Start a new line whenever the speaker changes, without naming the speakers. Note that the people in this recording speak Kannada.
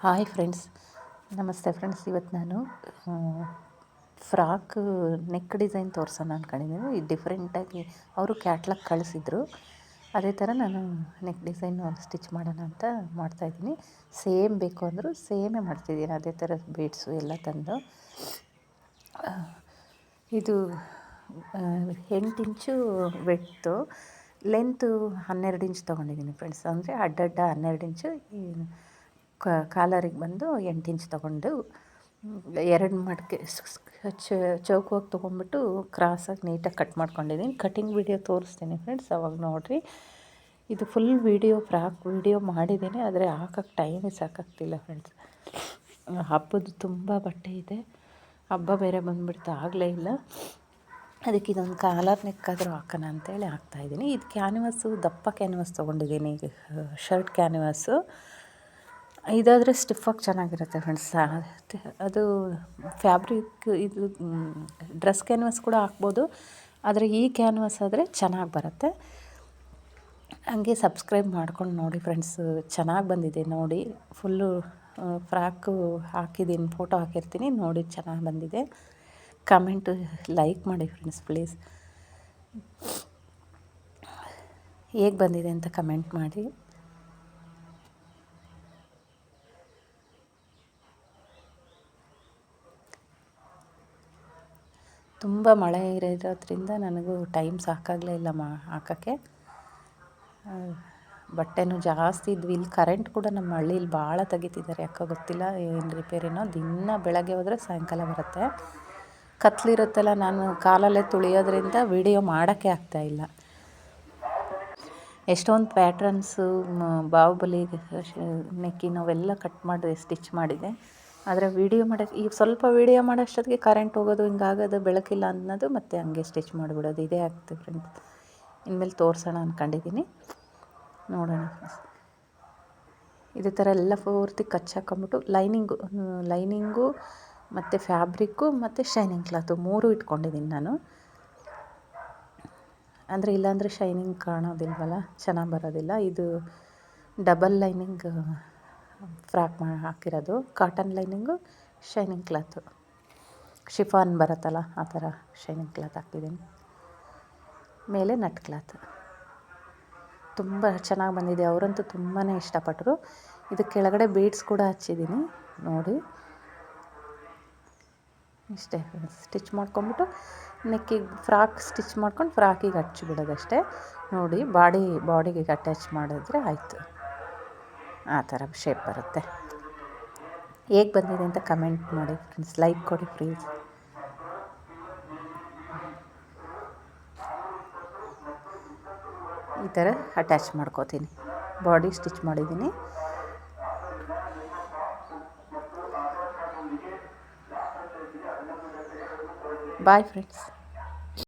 ಹಾಯ್ ಫ್ರೆಂಡ್ಸ್ ನಮಸ್ತೆ ಫ್ರೆಂಡ್ಸ್ ಇವತ್ತು ನಾನು ಫ್ರಾಕ್ ನೆಕ್ ಡಿಸೈನ್ ತೋರಿಸೋಣ ಅಂದ್ಕೊಂಡಿದ್ದೀನಿ ಇದು ಡಿಫ್ರೆಂಟಾಗಿ ಅವರು ಕ್ಯಾಟ್ಲಾಗ್ ಕಳಿಸಿದ್ರು. ಅದೇ ಥರ ನಾನು ನೆಕ್ ಡಿಸೈನ್ ಸ್ಟಿಚ್ ಮಾಡೋಣ ಅಂತ ಮಾಡ್ತಾಯಿದ್ದೀನಿ ಸೇಮ್ ಬೇಕು ಅಂದರೂ ಸೇಮೇ ಮಾಡ್ತಿದ್ದೀನಿ. ಅದೇ ಥರ ಬೀಡ್ಸು ಎಲ್ಲ ತಂದು. ಇದು ಎಂಟು ಇಂಚು ವೆಟ್ಟು ಲೆಂತು ಹನ್ನೆರಡು ಇಂಚ್ ತೊಗೊಂಡಿದ್ದೀನಿ ಫ್ರೆಂಡ್ಸ್ ಅಂದರೆ ಅಡ್ಡಡ್ಡ ಹನ್ನೆರಡು ಇಂಚು ಕಾಲರಿಗೆ ಬಂದು ಎಂಟು ಇಂಚ್ ತೊಗೊಂಡು, ಎರಡು ಮಡಿಕೆ ಚೌಕವಾಗಿ ತೊಗೊಂಡ್ಬಿಟ್ಟು ಕ್ರಾಸಾಗಿ ನೀಟಾಗಿ ಕಟ್ ಮಾಡ್ಕೊಂಡಿದ್ದೀನಿ. ಕಟಿಂಗ್ ವಿಡಿಯೋ ತೋರಿಸ್ತೀನಿ ಫ್ರೆಂಡ್ಸ್, ಅವಾಗ ನೋಡಿರಿ. ಇದು ಫುಲ್ ವೀಡಿಯೋ ಫ್ರಾಕ್ ವೀಡಿಯೋ ಮಾಡಿದ್ದೀನಿ, ಆದರೆ ಹಾಕೋಕ್ಕೆ ಟೈಮೇ ಸಾಕಾಗ್ತಿಲ್ಲ ಫ್ರೆಂಡ್ಸ್. ಹಬ್ಬದ ತುಂಬ ಬಟ್ಟೆ ಇದೆ. ಹಬ್ಬ ಬೇರೆ ಬಂದುಬಿಡ್ತು, ಆಗಲೇ ಇಲ್ಲ. ಅದಕ್ಕೆ ಇದೊಂದು ಕಾಲರ್ ನೆಕ್ಕಾದರೂ ಹಾಕೋಣ ಅಂತೇಳಿ ಹಾಕ್ತಾಯಿದ್ದೀನಿ ಇದು ಕ್ಯಾನ್ವಸ್ಸು ದಪ್ಪ ಕ್ಯಾನ್ವಸ್ ತೊಗೊಂಡಿದ್ದೀನಿ ಶರ್ಟ್ ಕ್ಯಾನ್ವಸ್ಸು ಇದಾದರೆ ಸ್ಟಿಫಾಗಿ ಚೆನ್ನಾಗಿರುತ್ತೆ ಫ್ರೆಂಡ್ಸ್ ಅದು ಫ್ಯಾಬ್ರಿಕ್ ಇದು ಡ್ರೆಸ್ ಕ್ಯಾನ್ವಸ್ ಕೂಡ ಹಾಕ್ಬೋದು. ಆದರೆ ಈ ಕ್ಯಾನ್ವಸ್ ಆದರೆ ಚೆನ್ನಾಗಿ ಬರುತ್ತೆ. ಹಂಗೆ ಸಬ್ಸ್ಕ್ರೈಬ್ ಮಾಡ್ಕೊಂಡು ನೋಡಿ ಫ್ರೆಂಡ್ಸ್ ಚೆನ್ನಾಗಿ ಬಂದಿದೆ ನೋಡಿ. ಫುಲ್ಲು ಫ್ರಾಕು ಹಾಕಿದ್ದೀನಿ ಫೋಟೋ ಹಾಕಿರ್ತೀನಿ, ನೋಡಿ ಚೆನ್ನಾಗಿ ಬಂದಿದೆ. ಕಮೆಂಟು ಲೈಕ್ ಮಾಡಿ ಫ್ರೆಂಡ್ಸ್ ಪ್ಲೀಸ್ ಹೇಗೆ ಬಂದಿದೆ ಅಂತ ಕಮೆಂಟ್ ಮಾಡಿ. ತುಂಬ ಮಳೆ ಇರೋದ್ರಿಂದ ನನಗೂ ಟೈಮ್ ಸಾಕಾಗಲೇ ಇಲ್ಲ ಮಾ, ಹಾಕೋಕ್ಕೆ. ಬಟ್ಟೆನೂ ಜಾಸ್ತಿ ಇದ್ವಿ. ಇಲ್ಲಿ ಕರೆಂಟ್ ಕೂಡ ನಮ್ಮ ಹಳ್ಳೀಲಿ ಭಾಳ ತೆಗಿತಿದ್ದಾರೆ ಯಾಕೋ ಗೊತ್ತಿಲ್ಲ ಏನು ರಿಪೇರಿನೋ ದಿನ ಬೆಳಗ್ಗೆ ಹೋದರೆ ಸಾಯಂಕಾಲ ಬರುತ್ತೆ. ಕತ್ಲಿರುತ್ತಲ್ಲ, ನಾನು ಕಾಲಲ್ಲೇ ತುಳಿಯೋದ್ರಿಂದ ವಿಡಿಯೋ ಮಾಡೋಕ್ಕೆ ಆಗ್ತಾಯಿಲ್ಲ ಎಷ್ಟೊಂದು ಪ್ಯಾಟ್ರನ್ಸು ಬಾಹುಬಲಿ ನೆಕ್ಕಿನವೆಲ್ಲ ಕಟ್ ಮಾಡಿ ಸ್ಟಿಚ್ ಮಾಡಿದೆ. ಆದರೆ ವೀಡಿಯೋ ಮಾಡೋ ಈಗ ಸ್ವಲ್ಪ ವೀಡಿಯೋ ಮಾಡೋಷ್ಟೊತ್ತಿಗೆ ಕರೆಂಟ್ ಹೋಗೋದು ಹಿಂಗಾಗೋದು ಬೆಳಕಿಲ್ಲ ಅನ್ನೋದು ಮತ್ತು ಹಂಗೆ ಸ್ಟಿಚ್ ಮಾಡಿಬಿಡೋದು. ಇದೇ ಆಗ್ತದೆ ಫ್ರೆಂಡ್ಸ್ ಇನ್ಮೇಲೆ ತೋರಿಸೋಣ ಅಂದ್ಕೊಂಡಿದ್ದೀನಿ ನೋಡೋಣ ಇದೇ ಥರ ಎಲ್ಲ ಪೂರ್ತಿ ಕಚ್ಚಾಕೊಂಬಿಟ್ಟು ಲೈನಿಂಗು ಲೈನಿಂಗು ಮತ್ತು ಫ್ಯಾಬ್ರಿಕ್ಕು ಮತ್ತು ಶೈನಿಂಗ್ ಕ್ಲಾತು ಮೂರು ಇಟ್ಕೊಂಡಿದ್ದೀನಿ ನಾನು. ಅಂದರೆ ಇಲ್ಲಾಂದರೆ ಶೈನಿಂಗ್ ಕಾಣೋದಿಲ್ವಲ್ಲ, ಚೆನ್ನಾಗಿ ಬರೋದಿಲ್ಲ. ಇದು ಡಬಲ್ ಲೈನಿಂಗ್ ಫ್ರಾಕ್ ಮಾ, ಹಾಕಿರೋದು. Cotton lining shining cloth. Chiffon ಬರುತ್ತಲ್ಲ, ಆ ಥರ ಶೈನಿಂಗ್ ಕ್ಲಾತ್ ಹಾಕಿದ್ದೀನಿ. ಮೇಲೆ ನಟ್ ಕ್ಲಾತ್. ತುಂಬ ಚೆನ್ನಾಗಿ ಬಂದಿದೆ. ಅವರಂತೂ ತುಂಬಾ ಇಷ್ಟಪಟ್ಟರು ಇದು ಕೆಳಗಡೆ ಬೀಡ್ಸ್ ಕೂಡ ಹಚ್ಚಿದ್ದೀನಿ. ನೋಡಿ. ಇಷ್ಟೇ ಸ್ಟಿಚ್ ಮಾಡ್ಕೊಂಬಿಟ್ಟು ನೆಕ್ಕಿಗೆ ಫ್ರಾಕ್ ಸ್ಟಿಚ್ ಮಾಡ್ಕೊಂಡು ಫ್ರಾಕಿಗೆ ಹಚ್ಚಿಬಿಡೋದಷ್ಟೇ. ನೋಡಿ, ಬಾಡಿ ಬಾಡಿಗೆ ಅಟ್ಯಾಚ್ ಮಾಡಿದ್ರೆ ಆಯಿತು. ಆ ಥರ ಶೇಪ್ ಬರುತ್ತೆ. ಹೇಗೆ ಬಂದಿದೆ ಅಂತ ಕಮೆಂಟ್ ಮಾಡಿ ಫ್ರೆಂಡ್ಸ್ ಲೈಕ್ ಕೊಡಿ ಪ್ಲೀಸ್ ಈ ಥರ ಅಟ್ಯಾಚ್ ಮಾಡ್ಕೋತೀನಿ. ಬಾಡಿ ಸ್ಟಿಚ್ ಮಾಡಿದ್ದೀನಿ. Bye friends